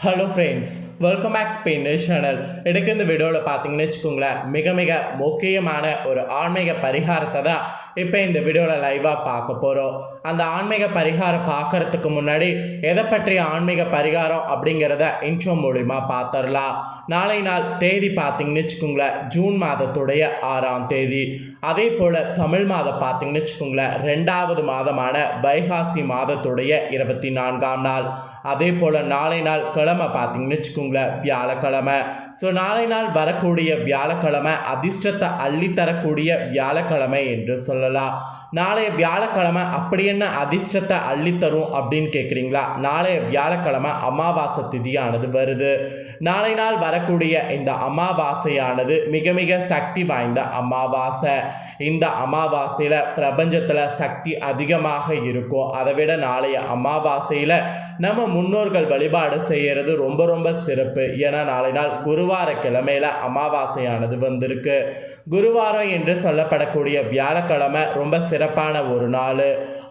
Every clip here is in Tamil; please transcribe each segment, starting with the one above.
Hello friends welcome back Spain channel எடுக்க இந்த வீடியோவில் பார்த்தீங்கன்னு வச்சுக்கோங்களேன் மிக மிக முக்கியமான ஒரு ஆன்மீக பரிகாரத்தை தான் இப்போ இந்த வீடியோவில் லைவாக பார்க்க போகிறோம் அந்த ஆன்மீக பரிகாரம் பார்க்கறதுக்கு முன்னாடி எதை பற்றிய ஆன்மீக பரிகாரம் அப்படிங்கிறத இன்ட்ரோ மூலிமா பார்த்துடலாம் நாளை நாள் தேதி பார்த்தீங்கன்னு வச்சுக்கோங்களேன் ஜூன் மாதத்துடைய ஆறாம் தேதி. அதே போல் தமிழ் மாதம் பார்த்தீங்கன்னு வச்சுக்கோங்களேன் ரெண்டாவது மாதமான வைகாசி மாதத்துடைய இருபத்தி நான்காம் நாள். அதே போல் நாளை நாள் கிழமை பார்த்தீங்கன்னு வச்சுக்கோங்களேன் வியாழக்கிழமை. ஸோ நாளை நாள் வரக்கூடிய வியாழக்கிழமை அதிர்ஷ்டத்தை அள்ளித்தரக்கூடிய வியாழக்கிழமை என்று சொல்லலாம். நாளைய வியாழக்கிழமை அப்படி என்ன அதிர்ஷ்டத்தை அள்ளித்தரும் அப்படின்னு கேட்குறீங்களா நாளைய வியாழக்கிழமை அமாவாசை திதியானது வருது. நாளை நாள் வரக்கூடிய இந்த அமாவாசையானது மிக மிக சக்தி வாய்ந்த அமாவாசை. இந்த அமாவாசையில் பிரபஞ்சத்தில் சக்தி அதிகமாக இருக்கும். அதை விட நாளைய அமாவாசையில் நம்ம முன்னோர்கள் வழிபாடு செய்கிறது ரொம்ப ரொம்ப சிறப்பு. ஏன்னா நாளை நாள் குருவார அமாவாசையானது வந்திருக்கு. குருவாரம் என்று சொல்லப்படக்கூடிய வியாழக்கிழமை ரொம்ப சிறப்பான ஒரு நாள்.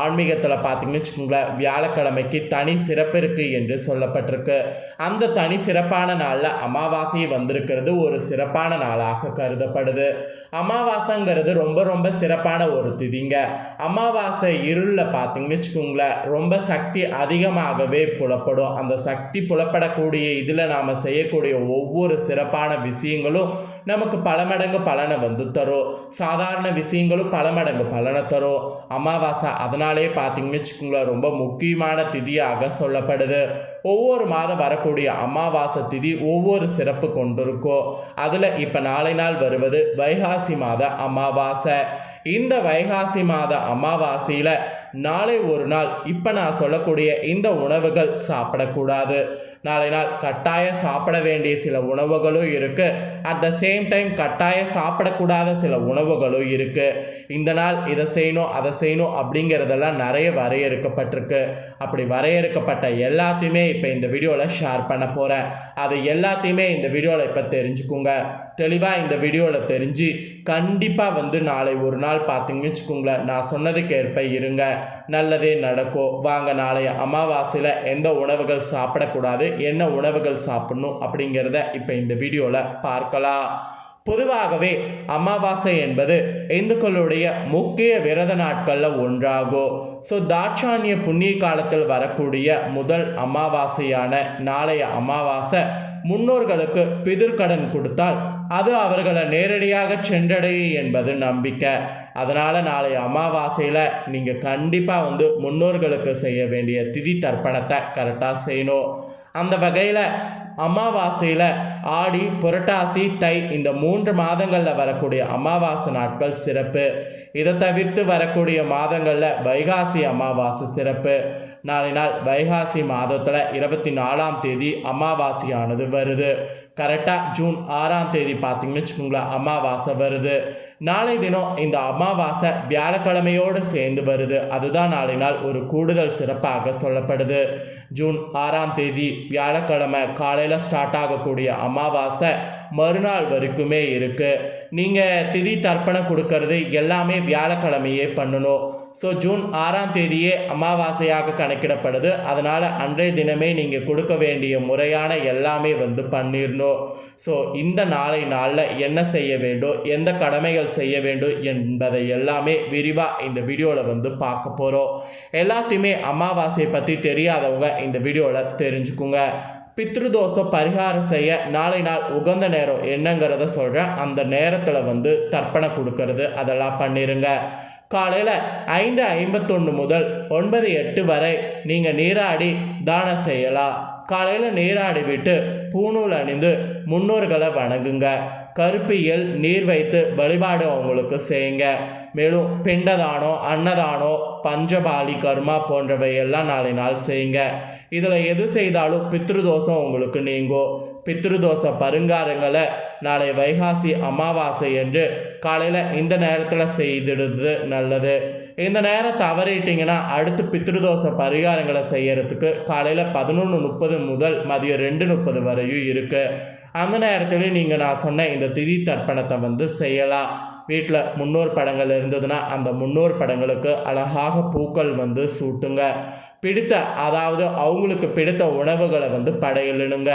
ஆன்மீகத்தில் பார்த்தீங்கன்னு வச்சுக்கோங்களேன் வியாழக்கிழமைக்கு தனி சிறப்பு இருக்குது என்று சொல்லப்பட்டிருக்கு. அந்த தனி சிறப்பான நாளில் அமாவாசை வந்திருக்கிறது ஒரு சிறப்பான நாளாக கருதப்படுது. அமாவாசைங்கிறது ரொம்ப ரொம்ப சிறப்பான ஒரு திதிங்க. அமாவாசை இருளில் பார்த்தீங்கன்னு வச்சுக்கோங்களேன் ரொம்ப சக்தி அதிகமாகவே புலப்படும். அந்த சக்தி புலப்படக்கூடிய இதில் நாம் செய்யக்கூடிய ஒவ்வொரு சிறப்பான விஷயங்களும் நமக்கு பல மடங்கு பலனை வந்து தரும் சாதாரண விஷயங்களும் பல மடங்கு பலனை தரும் அமாவாசை அதனாலே பார்த்தீங்கன்னு வச்சுக்கோங்களேன் ரொம்ப முக்கியமான திதியாக சொல்லப்படுது. ஒவ்வொரு மாதம் வரக்கூடிய அமாவாசை திதி ஒவ்வொரு சிறப்பு கொண்டிருக்கும் அதில் இப்போ நாளை நாள் வருவது வைகாசி மாத அமாவாசை. இந்த வைகாசி மாத அமாவாசையில் நாளை ஒரு நாள் இப்போ நான் சொல்லக்கூடிய இந்த உணவுகள் சாப்பிடக்கூடாது. நாளை நாள் கட்டாயம் சாப்பிட வேண்டிய சில உணவுகளும் இருக்குது அட் த சேம் டைம் கட்டாயம் சாப்பிடக்கூடாத சில உணவுகளும் இருக்குது இந்த நாள் இதை செய்யணும் அதை செய்யணும் அப்படிங்கிறதெல்லாம் நிறைய வரையறுக்கப்பட்டிருக்கு. அப்படி வரையறுக்கப்பட்ட எல்லாத்தையுமே இப்போ இந்த வீடியோவில் ஷேர் பண்ண போகிறேன் அது எல்லாத்தையுமே இந்த வீடியோவில் இப்போ தெரிஞ்சுக்குங்க. தெளிவாக இந்த வீடியோவில் தெரிஞ்சு கண்டிப்பாக வந்து நாளை ஒரு நாள் பார்த்தீங்கன்னு வச்சுக்கோங்களேன். நான் சொன்னதுக்கு ஏற்ப இருங்க. நல்லதே நடக்கும் வாங்க நாளைய அமாவாசையில் எந்த உணவுகள் சாப்பிடக்கூடாது என்ன உணவுகள் சாப்பிடணும் அப்படிங்கிறத இப்போ இந்த வீடியோவில் பார்க்கலாம். பொதுவாகவே அமாவாசை என்பது இந்துக்களுடைய முக்கிய விரத நாட்களில் ஒன்றாகும் ஸோ தாட்சானிய புண்ணிய காலத்தில் வரக்கூடிய முதல் அமாவாசையான நாளைய அமாவாசை முன்னோர்களுக்கு பிதிர்கடன் கொடுத்தால் அது அவர்களை நேரடியாக சென்றடையும் என்பது நம்பிக்கை. அதனால் நாளை அமாவாசையில் நீங்கள் கண்டிப்பாக வந்து முன்னோர்களுக்கு செய்ய வேண்டிய திதி தர்ப்பணத்தை கரெக்டாக செய்யணும். அந்த வகையில் அமாவாசையில் ஆடி புரட்டாசி தை இந்த மூன்று மாதங்களில் வரக்கூடிய அமாவாசை நாட்கள் சிறப்பு. இதை தவிர்த்து வரக்கூடிய மாதங்களில் வைகாசி அமாவாசை சிறப்பு. நாளை நாள் வைகாசி மாதத்தில் இருபத்தி நாலாம் தேதி அமாவாசையானது வருது. கரெக்டாக ஜூன் ஆறாம் தேதி பார்த்தீங்கன்னு வச்சுக்கோங்களேன் அமாவாசை வருது. நாளை தினம் இந்த அமாவாசை வியாழக்கிழமையோடு சேர்ந்து வருது. அதுதான் நாளை நாள் ஒரு கூடுதல் சிறப்பாக சொல்லப்படுது. ஜூன் ஆறாம் தேதி வியாழக்கிழமை காலையில் ஸ்டார்ட் ஆகக்கூடிய அமாவாசை மறுநாள் வரைக்குமே இருக்குது நீங்கள் திதி தர்ப்பணம் கொடுக்கறது எல்லாமே வியாழக்கிழமையே பண்ணணும். ஸோ ஜூன் ஆறாம் தேதியே அமாவாசையாக கணக்கிடப்படுது. அதனால் அன்றைய தினமே நீங்கள் கொடுக்க வேண்டிய முறையான எல்லாமே வந்து பண்ணிடணும் ஸோ இந்த நாளை நாளில் என்ன செய்ய வேண்டும்? எந்த கடமைகள் செய்ய வேண்டும்? என்பதை எல்லாமே விரிவாக இந்த வீடியோவில் வந்து பார்க்க போகிறோம் எல்லாத்தையுமே அமாவாசையை பற்றி தெரியாதவங்க இந்த வீடியோவில் தெரிஞ்சுக்குங்க. பித்ருதோஷம் பரிகாரம் செய்ய நாளை நாள் உகந்த நேரம் என்னங்கிறத சொல்கிறேன் அந்த நேரத்தில் வந்து தர்ப்பணம் கொடுக்கறது அதெல்லாம் பண்ணிடுங்க காலையில் ஐந்து ஐம்பத்தொன்று முதல் ஒன்பது எட்டு வரை நீங்கள் நீராடி தானம் செய்யலாம். காலையில் நீராடி விட்டு பூணூல் அணிந்து முன்னோர்களை வணங்குங்க. கருப்பியல் நீர் வைத்து வழிபாடு அவங்களுக்கு செய்யுங்க. மேலும் பிண்டதானம் அன்னதானம் பஞ்சபாலி கர்மா போன்றவை எல்லாம் நாளை நாள் செய்யுங்க. இதில் எது செய்தாலும் பித்ருதோஷம் உங்களுக்கு நீங்கும் பித்ருதோஷ பருங்காரங்களை நாளை வைகாசி அமாவாசை என்று காலையில் இந்த நேரத்தில் செய்திடுறது நல்லது. இந்த நேரம் தவறிட்டீங்கன்னா அடுத்து பித்ருதோஷ பரிகாரங்களை செய்யறதுக்கு காலையில் பதினொன்று முப்பது முதல் மதியம் ரெண்டு முப்பது வரையும் இருக்குது அந்த நேரத்துலையும் நீங்கள் நான் சொன்ன இந்த திதி தர்ப்பணத்தை வந்து செய்யலாம். வீட்டில் முன்னோர் படங்கள் இருந்ததுன்னா அந்த முன்னோர் படங்களுக்கு அழகாக பூக்கள் வந்து சூட்டுங்க. பிடித்த அதாவது அவங்களுக்கு பிடித்த உணவுகளை வந்து படையலிடுங்க.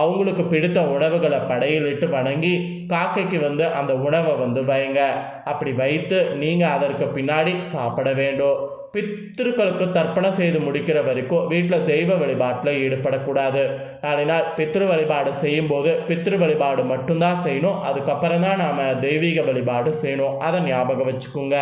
அவங்களுக்கு பிடித்த உணவுகளை படையலிட்டு வணங்கி காக்கைக்கு வந்து அந்த உணவை வந்து வைங்க. அப்படி வைத்து நீங்கள் அதற்கு பின்னாடி சாப்பிட வேண்டும். பித்திருக்களுக்கு தர்ப்பணம் செய்து முடிக்கிற வரைக்கும் வீட்டில் தெய்வ வழிபாட்டில் ஈடுபடக்கூடாது. நாளை நாள் பித்ரு வழிபாடு செய்யும்போது பித்ரு வழிபாடு மட்டும்தான் செய்யணும். அதுக்கப்புறம் தான் நாம் தெய்வீக வழிபாடு செய்யணும். அதை ஞாபகம் வச்சுக்கோங்க.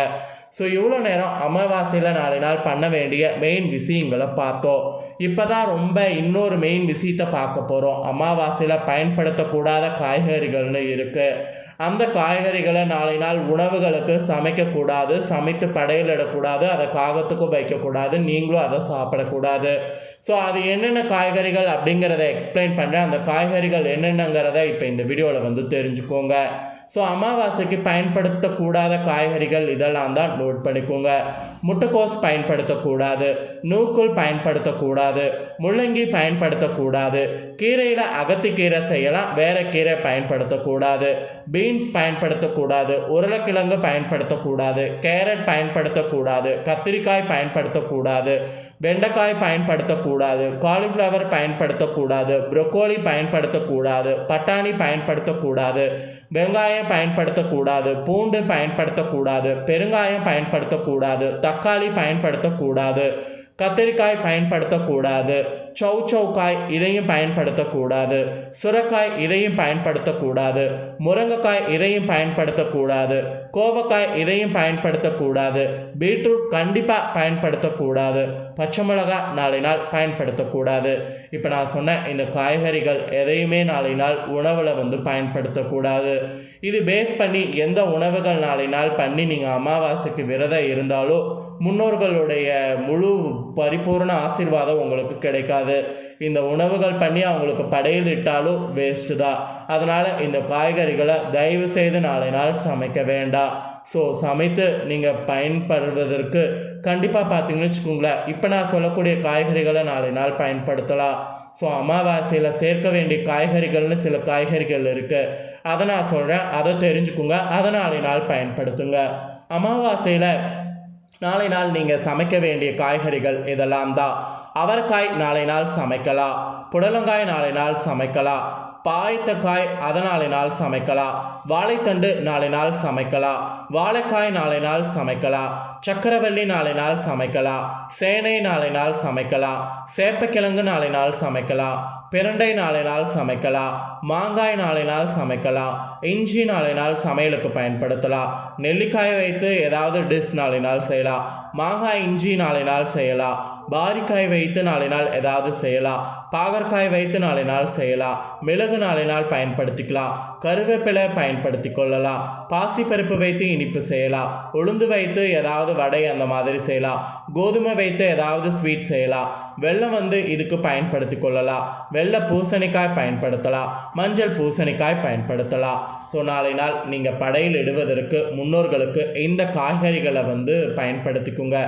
ஸோ இவ்வளோ நேரம் அமாவாசையில் நாளை நாள் பண்ண வேண்டிய மெயின் விஷயங்களை பார்த்தோம். இப்போ தான் ரொம்ப இன்னொரு மெயின் விஷயத்தை பார்க்க போகிறோம் அமாவாசையில் பயன்படுத்தக்கூடாத காய்கறிகள்னு இருக்குது அந்த காய்கறிகளை நாளை நாள் உணவுகளுக்கு சமைக்கக்கூடாது. சமைத்து படையலிடக்கூடாது. அதை காகத்துக்கும் வைக்கக்கூடாது. நீங்களும் அதை சாப்பிடக்கூடாது. ஸோ அது என்னென்ன காய்கறிகள் அப்படிங்கிறத எக்ஸ்பிளைன் பண்ணுறேன் அந்த காய்கறிகள் என்னென்னங்கிறத இப்போ இந்த வீடியோவில் வந்து தெரிஞ்சுக்கோங்க. ஸோ அமாவாசைக்கு பயன்படுத்தக்கூடாத காய்கறிகள் இதெல்லாம் தான் நோட் பண்ணிக்கோங்க. முட்டைக்கோஸ் பயன்படுத்தக்கூடாது நூக்குள் பயன்படுத்தக்கூடாது முள்ளங்கி பயன்படுத்தக்கூடாது கீரையில் அகத்திக்கீரை செய்யலாம் வேறு கீரை பயன்படுத்தக்கூடாது பீன்ஸ் பயன்படுத்தக்கூடாது உருளைக்கிழங்கு பயன்படுத்தக்கூடாது கேரட் பயன்படுத்தக்கூடாது கத்திரிக்காய் பயன்படுத்தக்கூடாது வெண்டைக்காய் பயன்படுத்தக்கூடாது காலிஃப்ளவர் பயன்படுத்தக்கூடாது ப்ரொக்கோலி பயன்படுத்தக்கூடாது பட்டாணி பயன்படுத்தக்கூடாது வெங்காயம் பயன்படுத்தக்கூடாது பூண்டு பயன்படுத்தக்கூடாது பெருங்காயம் பயன்படுத்தக்கூடாது தக்காளி பயன்படுத்தக்கூடாது. கத்திரிக்காய் பயன்படுத்தக்கூடாது. சௌ சௌக்காய் இதையும் பயன்படுத்தக்கூடாது. சுரக்காய் இதையும் பயன்படுத்தக்கூடாது. முருங்கைக்காய் இதையும் பயன்படுத்தக்கூடாது. கோவக்காய் இதையும் பயன்படுத்தக்கூடாது. பீட்ரூட் கண்டிப்பாக பயன்படுத்தக்கூடாது. பச்சை மிளகாய் நாளை நாள் பயன்படுத்தக்கூடாது. இப்போ நான் சொன்ன இந்த காய்கறிகள் எதையுமே நாளை நாள் உணவில் வந்து பயன்படுத்தக்கூடாது. இது பேஸ் பண்ணி எந்த உணவுகள் நாளை நாள் பண்ணி நீங்கள் அமாவாசைக்கு விரதம் இருந்தாலும் முன்னோர்களுடைய முழு பரிபூர்ண ஆசீர்வாதம் உங்களுக்கு கிடைக்காது. இந்த உணவுகள் பண்ணி அவங்களுக்கு படையில் இட்டாலும் வேஸ்ட்டு தான். அதனால் இந்த காய்கறிகளை தயவு செய்து நாளை நாள் சமைக்க வேண்டாம். ஸோ சமைத்து நீங்கள் பயன்படுவதற்கு கண்டிப்பாக பார்த்தீங்கன்னு வச்சுக்கோங்களேன் இப்போ நான் சொல்லக்கூடிய காய்கறிகளை நாளை நாள் பயன்படுத்தலாம். ஸோ அமாவாசையில் சேர்க்க வேண்டிய காய்கறிகள்னு சில காய்கறிகள் இருக்குது அதை நான் சொல்கிறேன் அதை தெரிஞ்சுக்குங்க அதை நாளை நாள் பயன்படுத்துங்க. அமாவாசையில் நாளை நாள் நீங்கள் சமைக்க வேண்டிய காய்கறிகள் இதெல்லாம் தான். அவரைக்காய் நாளை நாள் சமைக்கலாம். புடலங்காய் நாளை நாள் சமைக்கலாம். பாய்த்தக்காய் அதை நாளை நாள் சமைக்கலாம். வாழைத்தண்டு நாளை நாள் சமைக்கலாம். வாழைக்காய் நாளை நாள் சமைக்கலாம். சக்கரவள்ளி நாளை நாள் சமைக்கலாம் சேனை நாளை நாள் சமைக்கலாம் சேப்பக்கிழங்கு நாளை நாள் சமைக்கலாம் பிரண்டை நாளை நாள் சமைக்கலாம் மாங்காய் நாளை நாள் சமைக்கலாம் இஞ்சி நாளை நாள் சமையலுக்கு பயன்படுத்தலாம் நெல்லிக்காய் வைத்து ஏதாவது டிஷ் நாளை நாள் செய்யலாம் மாங்காய் இஞ்சி நாளை நாள் செய்யலாம் பாரிக்காய் வைத்து நாளை நாள் ஏதாவது செய்யலாம் பாகற்காய் வைத்து நாளை நாள் செய்யலாம் மிளகு நாளை நாள் பயன்படுத்திக்கலாம் கருவேப்பிலை பயன்படுத்தி கொள்ளலாம் பாசிப்பருப்பு வைத்து இனிப்பு செய்யலாம் உளுந்து வைத்து ஏதாவது வடை அந்த மாதிரி செய்யலாம். கோதுமை வைத்து ஏதாவது ஸ்வீட் செய்யலாம். வெள்ளம் வந்து இதுக்கு பயன்படுத்தி கொள்ளலாம். வெள்ளை பூசணிக்காய் பயன்படுத்தலாம். மஞ்சள் பூசணிக்காய் பயன்படுத்தலாம். ஸோ நாளை நாள் நீங்கள் படையில் இடுவதற்கு முன்னோர்களுக்கு இந்த காய்கறிகளை வந்து பயன்படுத்திக்குங்க.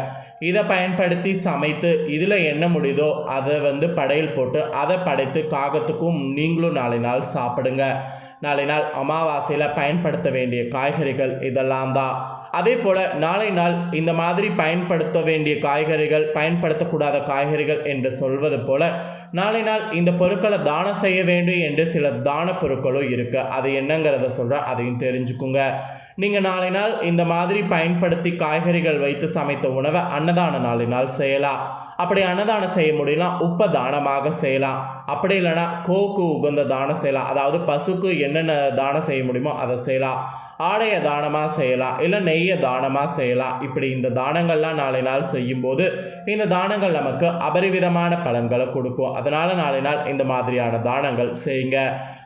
இதை பயன்படுத்தி சமைத்து இதில் என்ன முடியுதோ அதை வந்து படையில் போட்டு அதை படைத்து காகத்துக்கும் நீங்களும் நாளை நாள் சாப்பிடுங்க. நாளை நாள் அமாவாசையில் பயன்படுத்த வேண்டிய காய்கறிகள் இதெல்லாம் தான். அதே போல் நாளை நாள் இந்த மாதிரி பயன்படுத்த வேண்டிய காய்கறிகள் பயன்படுத்தக்கூடாத காய்கறிகள் என்று சொல்வது போல நாளை நாள் இந்த பொருட்களை தானம் செய்ய வேண்டும் என்று சில தான பொருட்களும் இருக்குது அது என்னங்கிறத சொல்கிறேன் அதையும் தெரிஞ்சுக்குங்க. நீங்கள் நாளை நாள் இந்த மாதிரி பயன்படுத்தி காய்கறிகள் வைத்து சமைத்த உணவை அன்னதான நாளை நாள் செய்யலாம். அப்படி அன்னதானம் செய்ய முடியலாம் உப்ப தானமாக செய்யலாம். அப்படி இல்லைன்னா கோக்கு உகந்த தானம் செய்யலாம். அதாவது பசுக்கு என்னென்ன தானம் செய்ய முடியுமோ அதை செய்யலாம். ஆடையை தானமாக செய்யலாம் இல்லை நெய்யை தானமாக செய்யலாம் இப்படி இந்த தானங்கள்லாம் நாளை நாள் செய்யும்போது இந்த தானங்கள் நமக்கு அபரிவிதமான பலன்களை கொடுக்கும். அதனால் நாளை நாள் இந்த மாதிரியான தானங்கள் செய்யுங்க.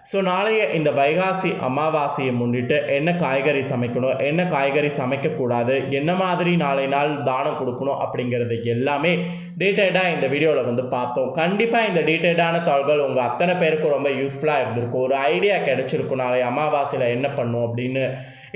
ஸோ நாளைய இந்த வைகாசி அமாவாசையை முன்னிட்டு என்ன காய்கறி சமைக்கணும் என்ன காய்கறி சமைக்கக்கூடாது என்ன மாதிரி நாளை நாள் தானம் கொடுக்கணும் அப்படிங்கிறது எல்லாமே டீட்டெயில்டாக இந்த வீடியோவில் வந்து பார்த்தோம். கண்டிப்பாக இந்த டீட்டெயில்டான தாள்கள் உங்கள் அத்தனை பேருக்கு ரொம்ப யூஸ்ஃபுல்லாக இருந்திருக்கும். ஒரு ஐடியா கிடச்சிருக்கும். நாளை அமாவாசையில் என்ன பண்ணும் அப்படின்னு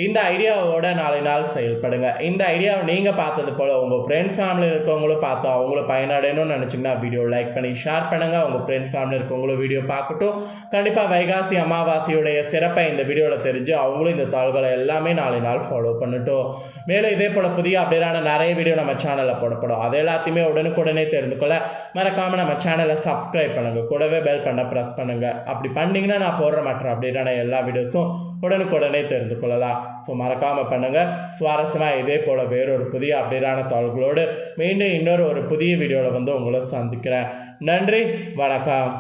இந்த ஐடியாவோட நாளை நாள் செயல்படுங்க. இந்த ஐடியாவை நீங்கள் பார்த்தது போல் உங்கள் ஃப்ரெண்ட்ஸ் ஃபேமிலியில் இருக்கவங்களும் பார்த்தோம் அவங்களும் பயனடையணும்னு நினச்சிங்கன்னா வீடியோ லைக் பண்ணி ஷேர் பண்ணுங்கள் உங்கள் ஃப்ரெண்ட்ஸ் ஃபேமிலியில் இருக்கவங்களும் வீடியோ பார்க்கட்டும். கண்டிப்பாக வைகாசி அமாவாசையுடைய சிறப்பை இந்த வீடியோவில் தெரிஞ்சு அவங்களும் இந்த தாள்களை எல்லாமே நாளை நாள் ஃபாலோ பண்ணட்டும். மேலும் இதே போல் புதிய அப்படியான நிறைய வீடியோ நம்ம சேனலில் போடப்படும். அது எல்லாத்தையுமே உடனுக்குடனே தெரிந்து கொள்ள மறக்காமல் நம்ம சேனலை சப்ஸ்கிரைப் பண்ணுங்கள் கூடவே பெல் பண்ண ப்ரெஸ் பண்ணுங்கள் அப்படி பண்ணிங்கன்னா நான் போடுற மற்ற அப்டேட்டான எல்லா வீடியோஸும் உடனுக்குடனே தெரிந்து கொள்ளலாம். ஸோ மறக்காமல் பண்ணுங்கள் சுவாரஸ்யமாக இதே போல் வேறொரு புதிய அப்டேட்டான தாள்களோடு மீண்டும் இன்னொரு ஒரு புதிய வீடியோவில் வந்து உங்களை சந்திக்கிறேன். நன்றி வணக்கம்.